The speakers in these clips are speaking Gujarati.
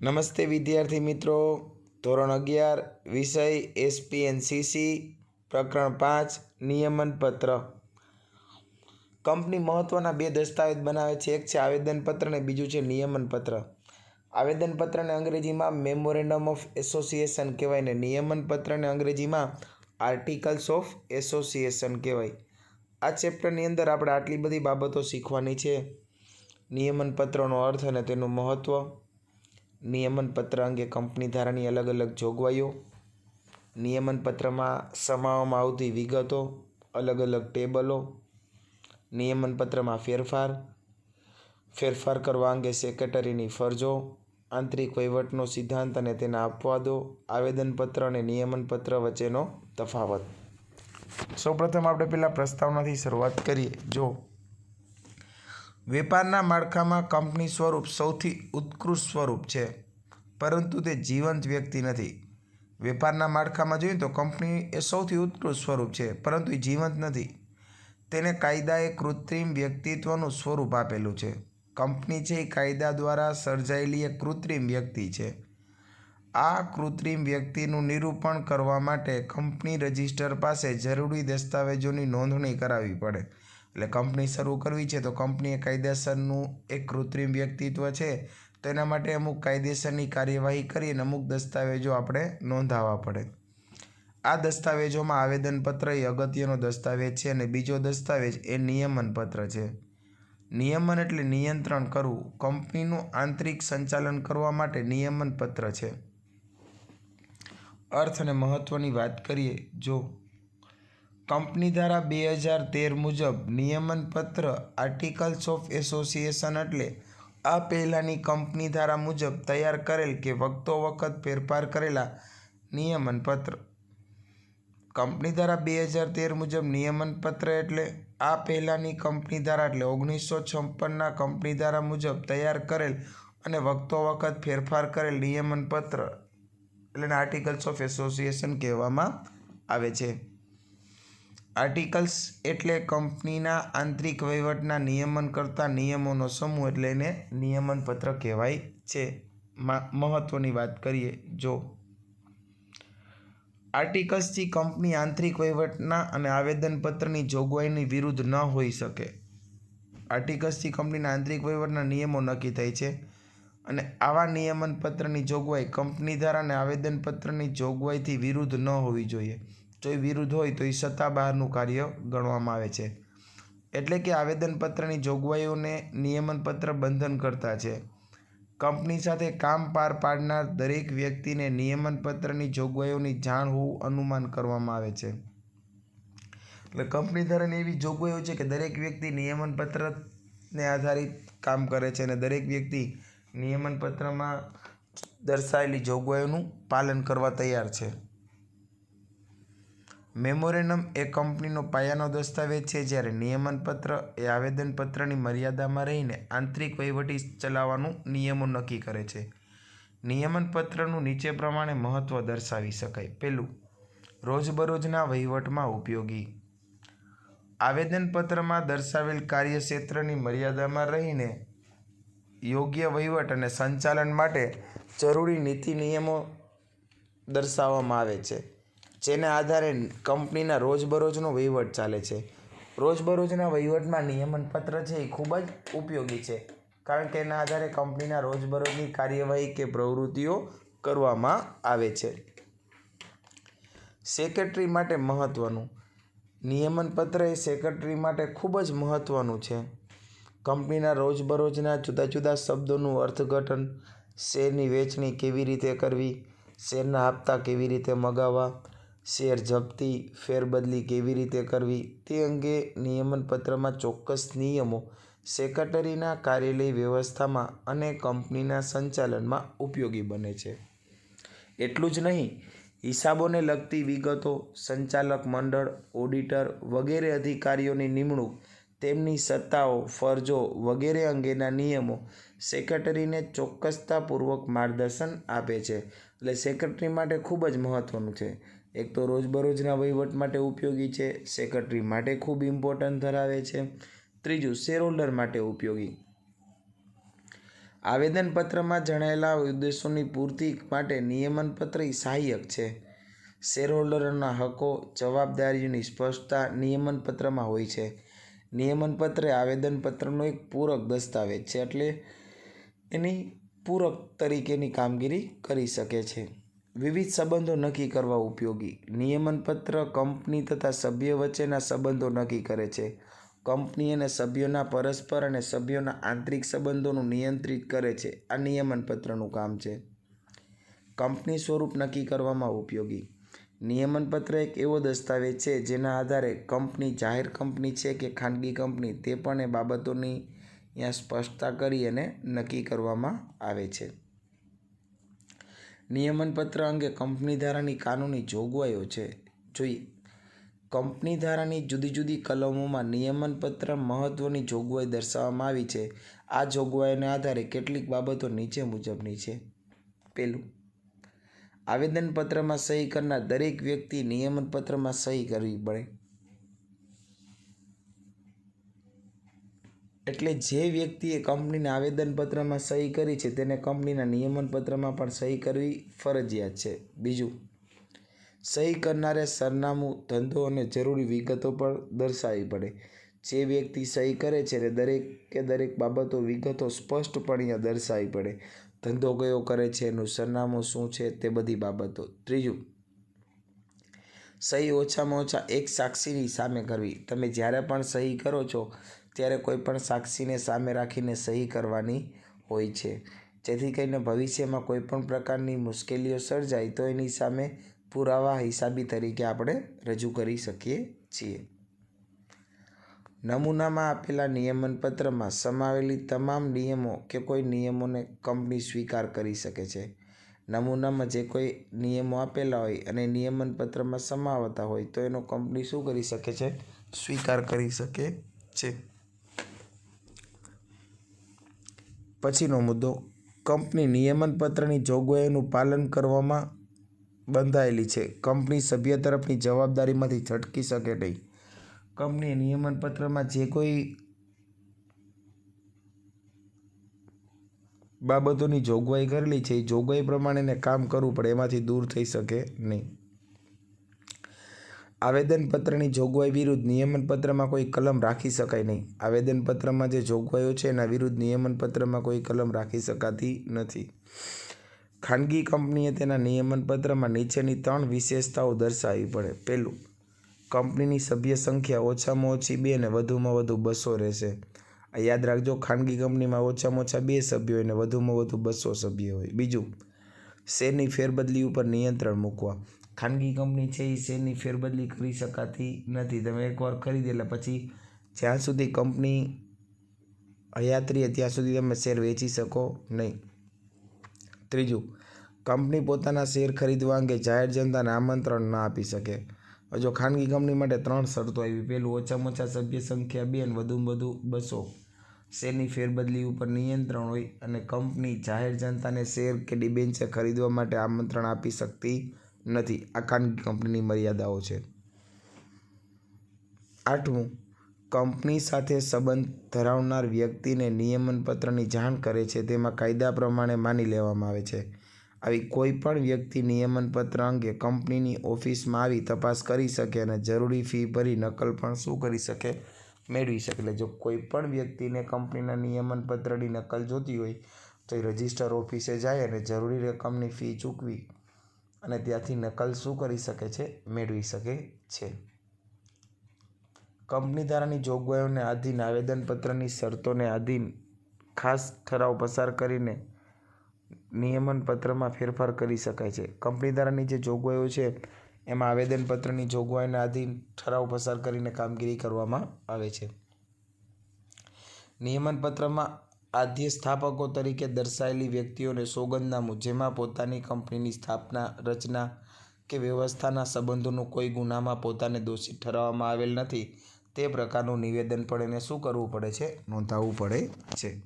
નમસ્તે વિદ્યાર્થી મિત્રો. ધોરણ અગિયાર, વિષય એસપીએનસીસી પ્રકરણ પાંચ નિયમન પત્ર કંપની મહત્ત્વના બે દસ્તાવેજ બનાવે છે. એક છે આવેદનપત્ર અને બીજું છે નિયમન પત્ર આવેદનપત્રને અંગ્રેજીમાં મેમોરેન્ડમ ઓફ એસોસિએશન કહેવાય ને નિયમન પત્રને અંગ્રેજીમાં આર્ટિકલ્સ ઓફ એસોસિએશન કહેવાય. આ ચેપ્ટરની અંદર આપણે આટલી બધી બાબતો શીખવાની છે. નિયમન પત્રનો અર્થ અને તેનું મહત્ત્વ નિયમન પત્ર અંગે કંપની ધારાની અલગ અલગ જોગવાઈઓ નિયમન પત્રમાં સમાવવામાં આવતી વિગતો, અલગ અલગ ટેબલો નિયમન પત્રમાં ફેરફાર ફેરફાર કરવા અંગે સેક્રેટરીની ફરજો, આંતરિક વહીવટનો સિદ્ધાંત અને તેના અપવાદો, આવેદનપત્ર અને નિયમનપત્ર વચ્ચેનો તફાવત. સૌપ્રથમ આપણે પહેલાં પ્રસ્તાવનાથી શરૂઆત કરીએ. જો વેપારના માળખામાં કંપની સ્વરૂપ સૌથી ઉત્કૃષ્ટ સ્વરૂપ છે, પરંતુ તે જીવંત વ્યક્તિ નથી. વેપારના માળખામાં જોઈએ તો કંપની એ સૌથી ઉત્કૃષ્ટ સ્વરૂપ છે, પરંતુ એ જીવંત નથી. તેને કાયદાએ કૃત્રિમ વ્યક્તિત્વનું સ્વરૂપ આપેલું છે. કંપની છે એ કાયદા દ્વારા સર્જાયેલી એક કૃત્રિમ વ્યક્તિ છે. આ કૃત્રિમ વ્યક્તિનું નિરૂપણ કરવા માટે કંપની રજિસ્ટર પાસે જરૂરી દસ્તાવેજોની નોંધણી કરાવવી પડે. એટલે કંપની શરૂ કરવી છે તો કંપનીએ કાયદેસરનું એક કૃત્રિમ વ્યક્તિત્વ છે. તો એના માટે અમુક કાયદેસરની કાર્યવાહી કરી અને અમુક દસ્તાવેજો આપણે નોંધાવવા પડે. આ દસ્તાવેજોમાં આવેદનપત્ર એ અગત્યનો દસ્તાવેજ છે અને બીજો દસ્તાવેજ એ નિયમન પત્ર છે. નિયમન એટલે નિયંત્રણ કરવું. કંપનીનું આંતરિક સંચાલન કરવા માટે નિયમન પત્ર છે. અર્થ અને મહત્ત્વની વાત કરીએ જો કંપની ધારા બે હજાર તેર મુજબ નિયમન પત્ર આર્ટિકલ્સ ઓફ એસોસિએશન એટલે આ પહેલાંની કંપની ધારા મુજબ તૈયાર કરેલ કે વખતો વખત ફેરફાર કરેલા નિયમન પત્ર કંપની ધારા બે હજાર તેર મુજબ નિયમન પત્ર એટલે આ પહેલાંની કંપની ધારા એટલે ઓગણીસો છપ્પનના કંપની ધારા મુજબ તૈયાર કરેલ અને વખતો વખત ફેરફાર કરેલ નિયમન પત્ર એટલે આર્ટિકલ્સ ઓફ એસોસિએશન કહેવામાં આવે છે. આર્ટિકલ્સ એટલે કંપનીના આંતરિક વહીવટના નિયમન કરતા નિયમોનો સમૂહ એટલે એને નિયમન પત્ર કહેવાય છે. મહત્ત્વની વાત કરીએ, જો. આર્ટિકલ્સથી કંપની આંતરિક વહીવટના અને આવેદનપત્રની જોગવાઈની વિરુદ્ધ ન હોઈ શકે. આર્ટિકલ્સથી કંપનીના આંતરિક વહીવટના નિયમો નક્કી થાય છે અને આવા નિયમન પત્રની જોગવાઈ કંપની દ્વારા અને આવેદનપત્રની જોગવાઈથી વિરુદ્ધ ન હોવી જોઈએ. જો એ વિરુદ્ધ હોય તો એ સત્તા બહારનું કાર્ય ગણવામાં આવે છે. એટલે કે આવેદનપત્રની જોગવાઈઓને નિયમનપત્ર બંધન કરતા છે. કંપની સાથે કામ પાર પાડનાર દરેક વ્યક્તિને નિયમનપત્રની જોગવાઈઓની જાણ હોવું અનુમાન કરવામાં આવે છે. એટલે કંપની ધારાની એવી જોગવાઈઓ છે કે દરેક વ્યક્તિ નિયમનપત્રને આધારિત કામ કરે છે અને દરેક વ્યક્તિ નિયમનપત્રમાં દર્શાવેલી જોગવાઈઓનું પાલન કરવા તૈયાર છે. મેમોરેન્ડમ એ કંપનીનો પાયાનો દસ્તાવેજ છે જ્યારે નિયમનપત્ર એ આવેદનપત્રની મર્યાદામાં રહીને આંતરિક વહીવટી ચલાવવાનું નિયમો નક્કી કરે છે. નિયમનપત્રનું નીચે પ્રમાણે મહત્ત્વ દર્શાવી શકાય. પહેલું રોજબરોજના વહીવટમાં ઉપયોગી. આવેદનપત્રમાં દર્શાવેલ કાર્યક્ષેત્રની મર્યાદામાં રહીને યોગ્ય વહીવટ અને સંચાલન માટે જરૂરી નીતિ નિયમો દર્શાવવામાં આવે છે. જેના આધારે કંપનીના રોજબરોજનો વહીવટ ચાલે છે. રોજબરોજના વહીવટમાં નિયમનપત્ર છે એ ખૂબ જ ઉપયોગી છે, કારણ કે એના આધારે કંપનીના રોજબરોજની કાર્યવાહી કે પ્રવૃત્તિઓ કરવામાં આવે છે. સેક્રેટરી માટે મહત્ત્વનું નિયમનપત્ર એ સેક્રેટરી માટે ખૂબ જ મહત્ત્વનું છે. કંપનીના રોજબરોજના જુદા જુદા શબ્દોનું અર્થઘટન, શેરની વેચણી કેવી રીતે કરવી, શેરના હપ્તા કેવી રીતે મગાવવા શેર જપ્તી, ફેરબદલી કેવી રીતે કરવી તે અંગે નિયમનપત્રમાં ચોક્કસ નિયમો સેક્રેટરીના કાર્યાલય વ્યવસ્થામાં અને કંપનીના સંચાલનમાં ઉપયોગી બને છે. એટલું જ નહીં, હિસાબોને લગતી વિગતો, સંચાલક મંડળ, ઓડિટર વગેરે અધિકારીઓની નિમણૂક, તેમની સત્તાઓ, ફરજો વગેરે અંગેના નિયમો સેક્રેટરીને ચોક્કસતાપૂર્વક માર્ગદર્શન આપે છે. એટલે સેક્રેટરી માટે ખૂબ જ મહત્ત્વનું છે. એક તો રોજબરોજના વહીવટ માટે ઉપયોગી છે સેક્રેટરી માટે ખૂબ ઇમ્પોર્ટન્ટ ધરાવે છે. ત્રીજું શેર હોલ્ડર માટે ઉપયોગી. આવેદનપત્રમાં જણાયેલા ઉદ્દેશોની પૂર્તિ માટે નિયમનપત્ર એ સહાયક છે. શેરહોલ્ડરોના હકો જવાબદારીઓની સ્પષ્ટતા નિયમનપત્રમાં હોય છે. નિયમનપત્ર આવેદનપત્રનો એક પૂરક દસ્તાવેજ છે, એટલે એની પૂરક તરીકેની કામગીરી કરી શકે છે. વિવિધ સંબંધો નક્કી કરવા ઉપયોગી. નિયમનપત્ર કંપની તથા સભ્ય વચ્ચેના સંબંધો નક્કી કરે છે. કંપની અને સભ્યોના પરસ્પર અને સભ્યોના આંતરિક સંબંધોનું નિયંત્રિત કરે છે. આ નિયમનપત્રનું કામ છે. કંપની સ્વરૂપ નક્કી કરવામાં ઉપયોગી. નિયમનપત્ર એક એવો દસ્તાવેજ છે જેના આધારે કંપની જાહેર કંપની છે કે ખાનગી કંપની તે પણ એ બાબતોની અહીંયા સ્પષ્ટતા કરી અને નક્કી કરવામાં આવે છે. નિયમનપત્ર અંગે કંપની ધારાની કાનૂની જોગવાઈઓ છે. જોઈએ કંપની ધારાની જુદી જુદી કલમોમાં નિયમનપત્ર મહત્ત્વની જોગવાઈ દર્શાવવામાં આવી છે. આ જોગવાઈઓને આધારે કેટલીક બાબતો નીચે મુજબની છે. પહેલું આવેદનપત્રમાં સહી કરનાર દરેક વ્યક્તિ નિયમનપત્રમાં સહી કરવી પડે. એટલે જે વ્યક્તિએ કંપનીના આવેદનપત્રમાં સહી કરી છે, તેને કંપનીના નિયમનપત્રમાં પણ સહી કરવી ફરજિયાત છે. બીજું, સહી કરનારે સરનામું, ધંધો અને જરૂરી વિગતો પણ દર્શાવવી પડે. જે વ્યક્તિ સહી કરે છે તે દરેક કે દરેક બાબતો, વિગતો સ્પષ્ટપણે દર્શાવવી પડે. ધંધો કયો કરે છે, એનું સરનામું શું છે, તે બધી બાબતો. ત્રીજું, સહી ઓછામાં ઓછા એક સાક્ષીની સામે કરવી. તમે જ્યારે પણ સહી કરો છો ત્યારે કોઈ પણ સાક્ષીને સામે રાખીને સહી કરવાની હોય છે. જેથી કરીને ભવિષ્યમાં કોઈ પણ પ્રકારની મુશ્કેલીઓ સર્જાય તો એની સામે પુરાવા હિસાબી તરીકે આપણે રજૂ કરી શકીએ છીએ. નમૂનામાં આપેલા નિયમનપત્રમાં સમાવેલી તમામ નિયમો કે કોઈ નિયમોને કંપની સ્વીકાર કરી શકે છે. નમૂનામાં જે કોઈ નિયમો આપેલા હોય અને નિયમનપત્રમાં સમાવતા હોય તો એનો કંપની શું કરી શકે છે? સ્વીકાર કરી શકે છે. પછીનો મુદ્દો, કંપની નિયમનપત્રની જોગવાઈઓનું પાલન કરવામાં બંધાયેલી છે. કંપની સભ્ય તરફની જવાબદારીમાંથી છટકી શકે નહીં. કંપની નિયમનપત્રમાં જે કોઈ બાબતોની જોગવાઈ કરેલી છે, એ જોગવાઈ પ્રમાણેને કામ કરવું પડે, એમાંથી દૂર થઈ શકે નહીં. આવેદનપત્રની જોગવાઈ વિરુદ્ધ નિયમનપત્રમાં કોઈ કલમ રાખી શકાય નહીં. આવેદનપત્રમાં જે જોગવાઈઓ છે એના વિરુદ્ધ નિયમનપત્રમાં કોઈ કલમ રાખી શકાતી નથી. ખાનગી કંપનીએ તેના નિયમનપત્રમાં નીચેની ત્રણ વિશેષતાઓ દર્શાવવી પડે. પહેલું, કંપનીની સભ્ય સંખ્યા ઓછામાં ઓછી બે અને વધુમાં વધુ બસો રહેશે. આ યાદ રાખજો, ખાનગી કંપનીમાં ઓછામાં ઓછા બે સભ્યો હોય અને વધુમાં વધુ બસો સભ્યો હોય. બીજું, શેરની ફેરબદલી ઉપર નિયંત્રણ મૂકવા. ખાનગી કંપની છે એ શેરની ફેરબદલી કરી શકાતી નથી. તમે એકવાર ખરીદી એટલે પછી જ્યાં સુધી કંપની હયાત્રીએ ત્યાં સુધી તમે શેર વેચી શકો નહીં. ત્રીજું, કંપની પોતાના શેર ખરીદવા અંગે જાહેર જનતાને આમંત્રણ ના આપી શકે. જો ખાનગી કંપની માટે ત્રણ શરતો આવી. પહેલું, ઓછામાં ઓછા સભ્ય સંખ્યા બે અને વધુમાં વધુ બસો. શેરની ફેરબદલી ઉપર નિયંત્રણ હોય અને કંપની જાહેર જનતાને શેર કે ડિબેન્ચર ખરીદવા માટે આમંત્રણ આપી શકતી નથી. આ ખાનગી કંપનીની મર્યાદાઓ છે. આઠમું, કંપની સાથે સંબંધ ધરાવનાર વ્યક્તિને નિયમનપત્રની જાણ કરે છે. તેમાં કાયદા પ્રમાણે માની લેવામાં આવે છે. આવી કોઈપણ વ્યક્તિ નિયમનપત્ર અંગે કંપનીની ઓફિસમાં આવી તપાસ કરી શકે અને જરૂરી ફી ભરી નકલ પણ શું કરી શકે મેળવી શકે. એટલે જો કોઈપણ વ્યક્તિને કંપનીના નિયમનપત્રની નકલ જોતી હોય તો એ રજિસ્ટર ઓફિસે જાય અને જરૂરી રકમની ફી ચૂકવી અને ત્યાંથી નકલ શું કરી શકે છે, મેળવી શકે છે. કંપની ધારાની જોગવાઈઓને આધીન આવેદનપત્રની શરતોને આધીન ખાસ ઠરાવ પસાર કરીને નિયમનપત્રમાં ફેરફાર કરી શકાય છે. કંપની ધારાની જે જોગવાઈઓ છે, એમાં આવેદનપત્રની જોગવાઈના આધીન ઠરાવ પસાર કરીને કામગીરી કરવામાં આવે છે. નિયમનપત્રમાં આદ્ય સ્થાપકો તરીકે દર્શાયેલી વ્યક્તિઓને સોગંદનામું, જેમાં પોતાની કંપનીની સ્થાપના, રચના કે વ્યવસ્થાના સંબંધોનું કોઈ ગુનામાં પોતાને દોષિત ઠરાવવામાં આવેલ નથી, તે પ્રકારનું નિવેદન પણ એને શું કરવું પડે છે? નોંધાવવું પડે છે.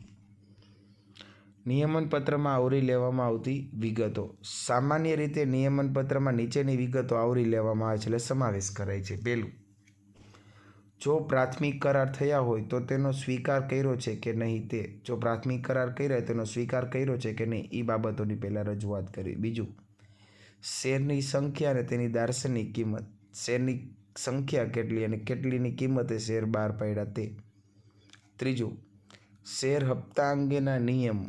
નિયમનપત્રમાં આવરી લેવામાં આવતી વિગતો. સામાન્ય રીતે નિયમનપત્રમાં નીચેની વિગતો આવરી લેવામાં આવે છે એટલે સમાવેશ કરાય છે. પહેલું જો પ્રાથમિક કરાર થયા હોય તો તેનો સ્વીકાર કર્યો છે કે નહીં તે? જો પ્રાથમિક કરાર કર્યા તેનો સ્વીકાર કર્યો છે કે નહીં? એ બાબતોની પહેલાં રજૂઆત કરવી. બીજું, શેરની સંખ્યા અને તેની દાર્શનિક કિંમત. શેરની સંખ્યા કેટલી અને કેટલીની કિંમતે શેર બહાર પાડ્યા તે? ત્રીજું, શેર હપ્તા અંગેના નિયમ.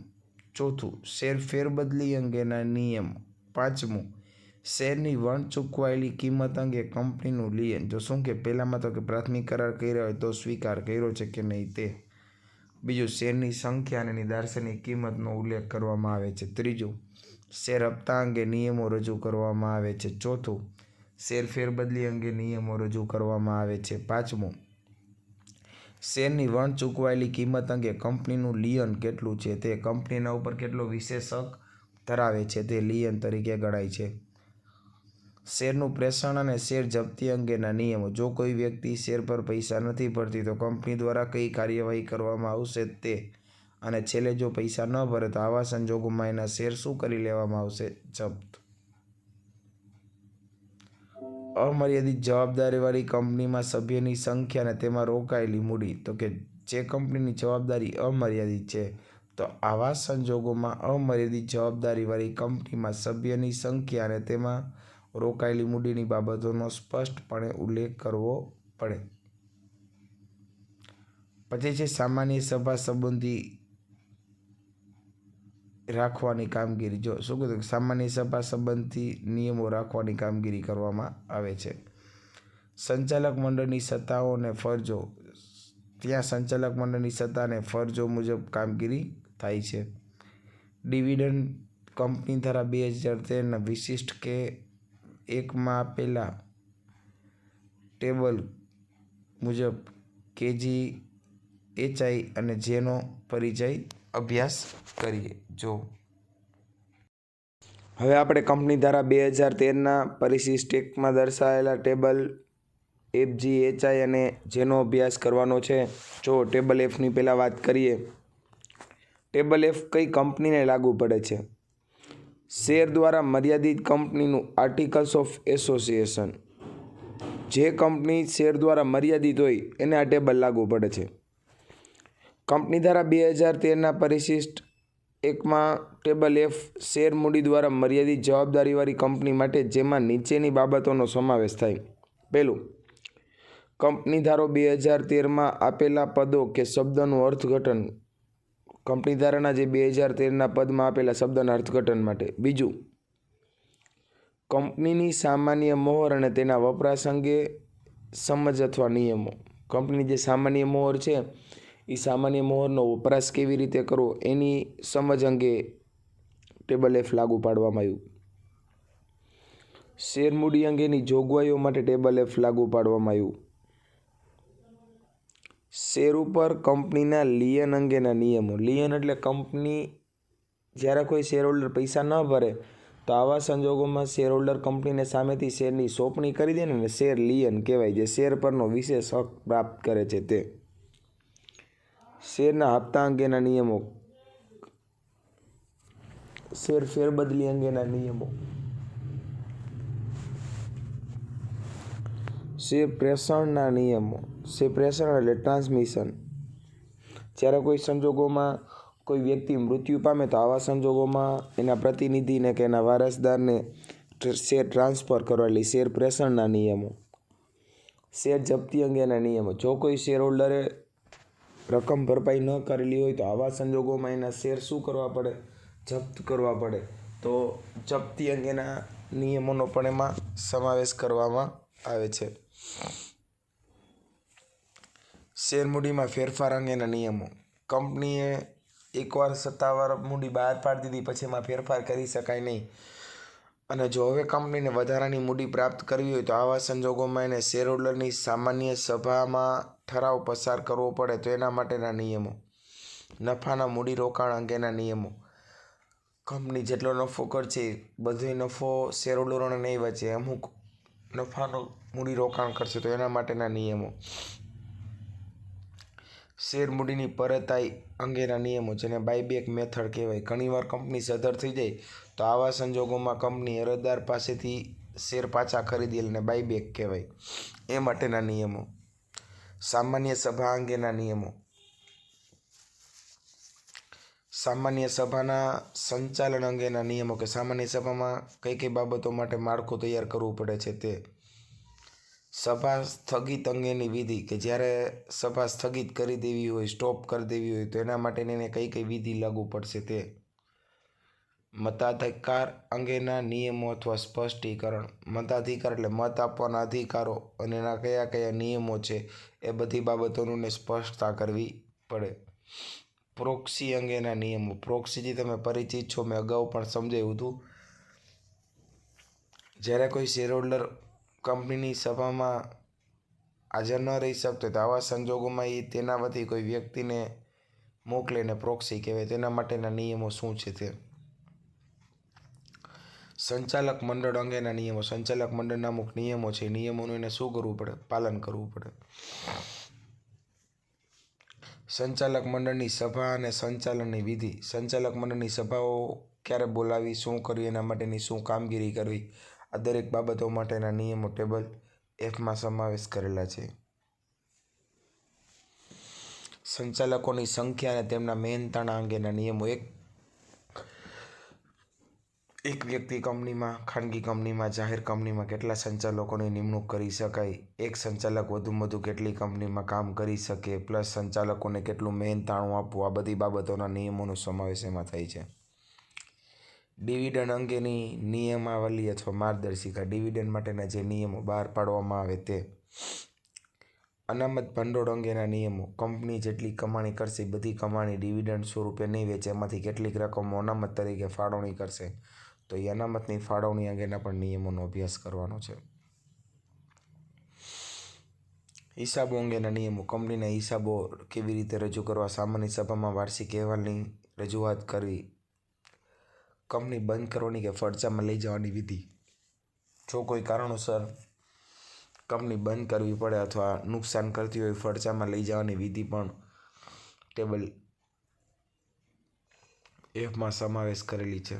ચોથું, શેર ફેરબદલી અંગેના નિયમ. પાંચમું શેરની વણ ચૂકવાયેલી કિંમત અંગે કંપનીનું લિયન. જો શું કે પહેલાંમાં તો કે પ્રાથમિક કરાર કર્યા હોય તો સ્વીકાર કર્યો છે કે નહીં તે. બીજું, શેરની સંખ્યા અને એની દાર્શનિક કિંમતનો ઉલ્લેખ કરવામાં આવે છે. ત્રીજું, શેર હપ્તા અંગે નિયમો રજૂ કરવામાં આવે છે. ચોથું, શેર ફેરબદલી અંગે નિયમો રજૂ કરવામાં આવે છે. પાંચમું, શેરની વણ ચૂકવાયેલી કિંમત અંગે કંપનીનું લિયન કેટલું છે તે કંપનીના ઉપર કેટલો વિશેષક ધરાવે છે તે લિયન તરીકે ગણાય છે. શેરનું પ્રેષણ અને શેર જપ્તી અંગેના નિયમો. જો કોઈ વ્યક્તિ શેર પર પૈસા નથી ભરતી, તો કંપની દ્વારા કઈ કાર્યવાહી કરવામાં આવશે તે અને છેલ્લે જો પૈસા ન ભરે, તો આવા સંજોગોમાં એના શેર શું કરી લેવામાં આવશે? જપ્ત. અમર્યાદિત જવાબદારીવાળી કંપનીમાં સભ્યની સંખ્યા અને તેમાં રોકાયેલી મૂડી. તો કે જે કંપનીની જવાબદારી અમર્યાદિત છે, તો આવા સંજોગોમાં અમર્યાદિત જવાબદારીવાળી કંપનીમાં સભ્યની સંખ્યા અને તેમાં રોકાયેલી મૂડીની બાબતોનો સ્પષ્ટપણે ઉલ્લેખ કરવો પડે. પછી છે સામાન્ય સભા સંબંધી રાખવાની કામગીરી. જો શું કીધું કે સામાન્ય સભા સંબંધી નિયમો રાખવાની કામગીરી કરવામાં આવે છે. સંચાલક મંડળની સત્તાઓ અને ફરજો. ત્યાં સંચાલક મંડળની સત્તા અને ફરજો મુજબ કામગીરી થાય છે. ડિવિડન્ડ કંપની દ્વારા બે હજાર તેરના વિશિષ્ટ કે એકમાં આપેલા ટેબલ મુજબ કેજી, એચઆઈ અને જેનો પરિચય અભ્યાસ કરીએ. જો. હવે આપણે કંપની ધારા બે હજાર તેરના પરિશિષ્ટ એકમાં દર્શાવેલા ટેબલ એફ જી, એચઆઈ અને જેનો અભ્યાસ કરવાનો છે. જો ટેબલ એફની પહેલાં વાત કરીએ. ટેબલ એફ કઈ કંપનીને લાગુ પડે છે? શેર દ્વારા મર્યાદિત કંપનીનું આર્ટિકલ્સ ઓફ એસોસિએશન જે કંપની શેર દ્વારા મર્યાદિત હોય, એને આ ટેબલ લાગુ પડે છે. કંપની ધારા બે હજાર તેરના પરિશિષ્ટ એકમાં ટેબલ એફ શેર મૂડી દ્વારા મર્યાદિત જવાબદારીવાળી કંપની માટે જેમાં નીચેની બાબતોનો સમાવેશ થાય. પહેલું, કંપની ધારો બે હજાર તેરમાં આપેલા પદો કે શબ્દનું અર્થઘટન કંપની ધારાના જે બે હજાર તેરના પદમાં આપેલા શબ્દના અર્થઘટન માટે. બીજું, કંપનીની સામાન્ય મોહર અને તેના વપરાશ અંગે સમજ અથવા નિયમો. કંપની જે સામાન્ય મોહર છે એ સામાન્ય મોહરનો વપરાશ કેવી રીતે કરવો, એની સમજ અંગે ટેબલ એફ લાગુ પાડવામાં આવ્યું. શેર મૂડી અંગેની જોગવાઈઓ માટે ટેબલ એફ લાગુ પાડવામાં આવ્યું. શેર ઉપર કંપનીના લિયન અંગેના નિયમો. લિયન એટલે કંપની જ્યારે કોઈ શેર હોલ્ડર પૈસા ન ભરે, તો આવા સંજોગોમાં શેર હોલ્ડર કંપનીને સામેથી શેરની સોંપણી કરી દે ને શેર લિયન કહેવાય જે શેર પરનો વિશેષ હક પ્રાપ્ત કરે છે તે. શેરના હપ્તા અંગેના નિયમો. શેર ફેરબદલી અંગેના નિયમો. શેર પ્રેષણના નિયમો. પ્રેષણ એટલે ટ્રાન્સમિશન. જ્યારે કોઈ સંજોગોમાં કોઈ વ્યક્તિ મૃત્યુ પામે તો આવા સંજોગોમાં એના પ્રતિનિધિને કે એના વારસદારને શેર ટ્રાન્સફર કરવા એટલે શેર પ્રેષણના નિયમો. શેર જપ્તી અંગેના નિયમો. જો કોઈ શેર હોલ્ડરે રકમ ભરપાઈ ન કરેલી હોય તો આવા સંજોગોમાં એના શેર શું કરવા પડે? જપ્ત કરવા પડે. તો જપ્તી અંગેના નિયમોનો પણ એમાં સમાવેશ કરવામાં આવે છે. શેર મૂડીમાં ફેરફાર અંગેના નિયમો. કંપનીએ એકવાર સત્તાવાર મૂડી બહાર પાડી દીધી, પછી એમાં ફેરફાર કરી શકાય નહીં. અને જો હવે કંપનીને વધારાની મૂડી પ્રાપ્ત કરવી હોય, તો આવા સંજોગોમાં એને શેરહોલ્ડરની સામાન્ય સભામાં ઠરાવ પસાર કરવો પડે, તો એના માટેના નિયમો. નફાના મૂડી રોકાણ અંગેના નિયમો. કંપની જેટલો નફો કરશે બધો નફો શેરહોલ્ડરોને નહીં વચ્ચે અમુક નફાનો મૂડી રોકાણ કરશે, તો એના માટેના નિયમો. શેર મૂડીની પરતાઈ અંગેના નિયમો, જેને બાયબેક મેથડ કહેવાય. ઘણીવાર કંપની સધર થઈ જાય તો આવા સંજોગોમાં કંપની અરજદાર પાસેથી શેર પાછા ખરીદી અને બાયબેક કહેવાય. એ માટેના નિયમો. સામાન્ય સભા અંગેના નિયમો. સામાન્ય સભાના સંચાલન અંગેના નિયમો કે સામાન્ય સભામાં કઈ કઈ બાબતો માટે માળખું તૈયાર કરવું પડે છે તે સભા સ્થગિત અંગેની વિધિ કે જ્યારે સભા સ્થગિત કરી દેવી હોય, સ્ટોપ કરી દેવી હોય, તો એના માટેની એને કઈ કઈ વિધિ લાગુ પડશે તે? મતાધિકાર અંગેના નિયમો અથવા સ્પષ્ટીકરણ. મતાધિકાર એટલે મત આપવાના અધિકારો અને એના કયા કયા નિયમો છે એ બધી બાબતોનું સ્પષ્ટતા કરવી પડે. પ્રોક્સી અંગેના નિયમો. પ્રોક્સીથી તમે પરિચિત છો, મેં અગાઉ પણ સમજાવ્યું હતું. જ્યારે કોઈ શેર હોલ્ડર કંપનીની સભામાં હાજર ન રહી શકતો તો આવા સંજોગોમાં એ તેના વતી કોઈ વ્યક્તિને મોકલીને પ્રોક્સી કહેવાય. તેના માટેના નિયમો શું છે તે? સંચાલક મંડળ અંગેના નિયમો. સંચાલક મંડળના અમુક નિયમો છે. નિયમોનું એને શું કરવું પડે? પાલન કરવું પડે. સંચાલક મંડળની સભા અને સંચાલનની વિધિ. સંચાલક મંડળની સભાઓ ક્યારે બોલાવી, શું કરવી, એના માટેની શું કામગીરી કરવી? આ દરેક બાબતો માટેના નિયમો ટેબલ એફમાં સમાવેશ કરેલા છે. સંચાલકોની સંખ્યા અને તેમના મહેનતાણા અંગેના નિયમો એક. એક વ્યક્તિ કંપનીમાં, ખાનગી કંપનીમાં, જાહેર કંપનીમાં કેટલા સંચાલકોની નિમણૂક કરી શકાય? એક સંચાલક વધુમાં વધુ કેટલી કંપનીમાં કામ કરી શકે? પ્લસ સંચાલકોને કેટલું મહેનતાણું આપવું? આ બધી બાબતોના નિયમોનો સમાવેશ એમાં થાય છે. ડિવિડન્ડ અંગેની નિયમાવલી અથવા માર્ગદર્શિકા ડિવિડન્ડ માટેના જે નિયમો બહાર પાડવામાં આવે તે અનામત ભંડોળ અંગેના નિયમો, કંપની જેટલી કમાણી કરશે, બધી કમાણી ડિવિડન્ડ સ્વરૂપે નહીં વેચે, એમાંથી કેટલીક રકમો અનામત તરીકે ફાળવણી કરશે. તો એ અનામતની ફાળવણી અંગેના પણ નિયમોનો અભ્યાસ કરવાનો છે. હિસાબો અંગેના નિયમો, કંપનીના હિસાબો કેવી રીતે રજૂ કરવા? સામાન્ય સભામાં વાર્ષિક અહેવાલની રજૂઆત કરવી કંપની બંધ કરવાની કે ફડચામાં લઈ જવાની વિધિ? જો કોઈ કારણોસર કંપની બંધ કરવી પડે અથવા નુકસાન કરતી હોય ફડચામાં લઈ જવાની વિધિ પણ ટેબલ એફમાં સમાવેશ કરેલી છે.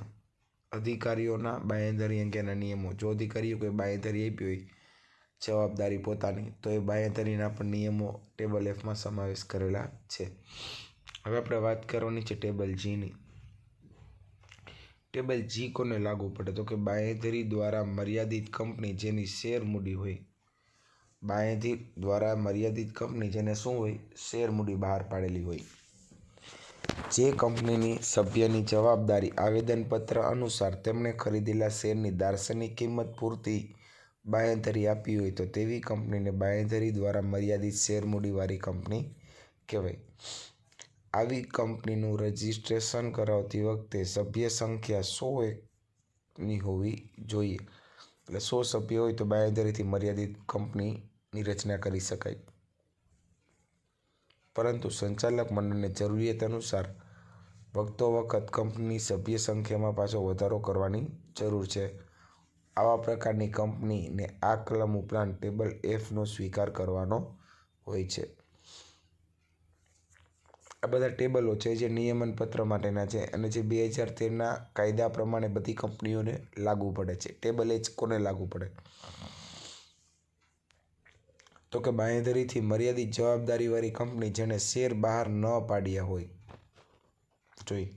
અધિકારીઓના બાંયધરી અંગેના નિયમો. જો અધિકારીઓ કોઈ બાંયધરી આપી હોય, જવાબદારી પોતાની, તો એ બાંયધરીના પણ નિયમો ટેબલ એફમાં સમાવેશ કરેલા છે. હવે આપણે વાત કરવાની છે ટેબલ જીની ટેબલ જી કોને લાગુ પડે તો કે બાંહેધરી દ્વારા મર્યાદિત કંપની જેની શેર મૂડી હોય. બાંહેધરી દ્વારા મર્યાદિત કંપની જેને શું હોય? શેર મૂડી બહાર પાડેલી હોય. જે કંપનીની સભ્યની જવાબદારી આવેદનપત્ર અનુસાર તેમણે ખરીદેલા શેરની દાર્શનિક કિંમત પૂરતી બાંહેધરી આપી હોય તો તેવી કંપનીને બાંહેધરી દ્વારા મર્યાદિત શેર મૂડીવાળી કંપની કહેવાય. આવી કંપનીનું રજિસ્ટ્રેશન કરાવતી વખતે સભ્ય સંખ્યા સો એકની હોવી જોઈએ. એટલે સો સભ્ય હોય તો બાંયધરીથી મર્યાદિત કંપનીની રચના કરી શકાય. પરંતુ સંચાલક મંડળને જરૂરિયાત અનુસાર વખતો વખત કંપનીની સભ્ય સંખ્યામાં પાછો વધારો કરવાની જરૂર છે. આવા પ્રકારની કંપનીને આ કલમ ઉપરાંત ટેબલ એફનો સ્વીકાર કરવાનો હોય છે. આ બધા ટેબલો છે જે નિયમન પત્ર માટેના છે અને જે બે હજાર તેરના કાયદા પ્રમાણે બધી કંપનીઓને લાગુ પડે છે. ટેબલ એચ કોને લાગુ પડે? તો કે બાંયધરીથી મર્યાદિત જવાબદારીવાળી કંપની જેણે શેર બહાર ન પાડ્યા હોય. જોઈ.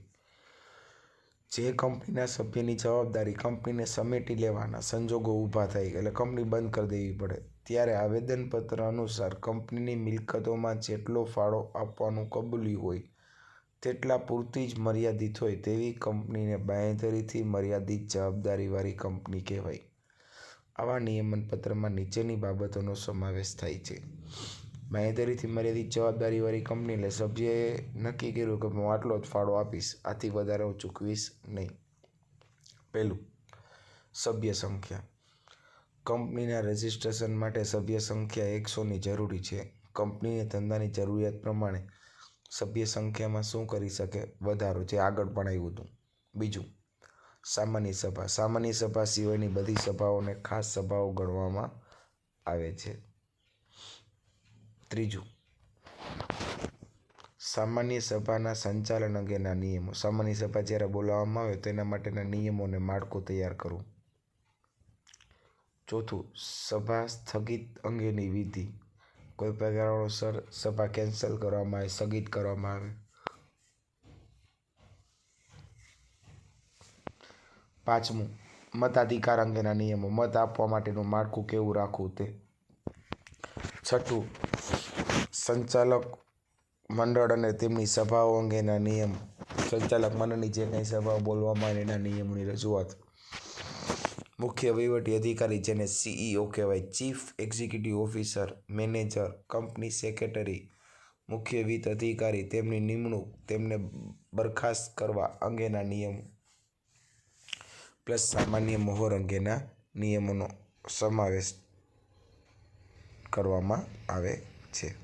જે કંપનીના સભ્યની જવાબદારી કંપનીને સમેટી લેવાના સંજોગો ઊભા થાય એટલે કંપની બંધ કરી દેવી પડે. ત્યારે આવેદનપત્ર અનુસાર કંપનીની મિલકતોમાં જેટલો ફાળો આપવાનું કબૂલ્યું હોય, તેટલા પૂરતી જ મર્યાદિત હોય તેવી કંપનીને બાંયધરીથી મર્યાદિત જવાબદારીવાળી કંપની કહેવાય. આવા નિયમન પત્રમાં નીચેની બાબતોનો સમાવેશ થાય છે. બાંયધરીથી મર્યાદિત જવાબદારીવાળી કંપની એટલે સભ્યએ નક્કી કર્યું કે હું આટલો જ ફાળો આપીશ, આથી વધારે હું ચૂકવીશ નહીં. પહેલું, સભ્ય સંખ્યા. કંપનીના રજિસ્ટ્રેશન માટે સભ્ય સંખ્યા એકસોની જરૂરી છે. કંપનીને ધંધાની જરૂરિયાત પ્રમાણે સભ્ય સંખ્યામાં શું કરી શકે વધારો જે આગળ પણ આવ્યું હતું. બીજું, સામાન્ય સભા. સામાન્ય સભા સિવાયની બધી સભાઓને ખાસ સભાઓ ગણવામાં આવે છે. ત્રીજું. સામાન્ય સભાના સંચાલન અંગેના નિયમો. સામાન્ય સભા જ્યારે બોલાવવામાં આવે તેના માટેના નિયમોને માળખું તૈયાર કરવું. ચોથું, સભા સ્થગિત અંગેની વિધિ. કોઈ પ્રકારોસર સભા કેન્સલ કરવામાં આવે, સ્થગિત કરવામાં આવે. પાંચમું, મતાધિકાર અંગેના નિયમો. મત આપવા માટેનું માળખું કેવું રાખવું તે? છઠ્ઠું સંચાલક મંડળ અને તેમની સભાઓ અંગેના નિયમ, સંચાલક મંડળની જે કંઈ સભાઓ બોલવામાં આવે એના નિયમોની રજૂઆત. મુખ્ય વહીવટી અધિકારી જેને સીઈઓ કહેવાય chief executive officer manager company secretary મુખ્ય વિત્ત અધિકારી, તેમની નિમણૂક, તેમને બરખાસ્ત કરવા અંગેના નિયમો, પ્લસ સામાન્ય મોહર અંગેના નિયમોનો સમાવેશ કરવામાં આવે છે.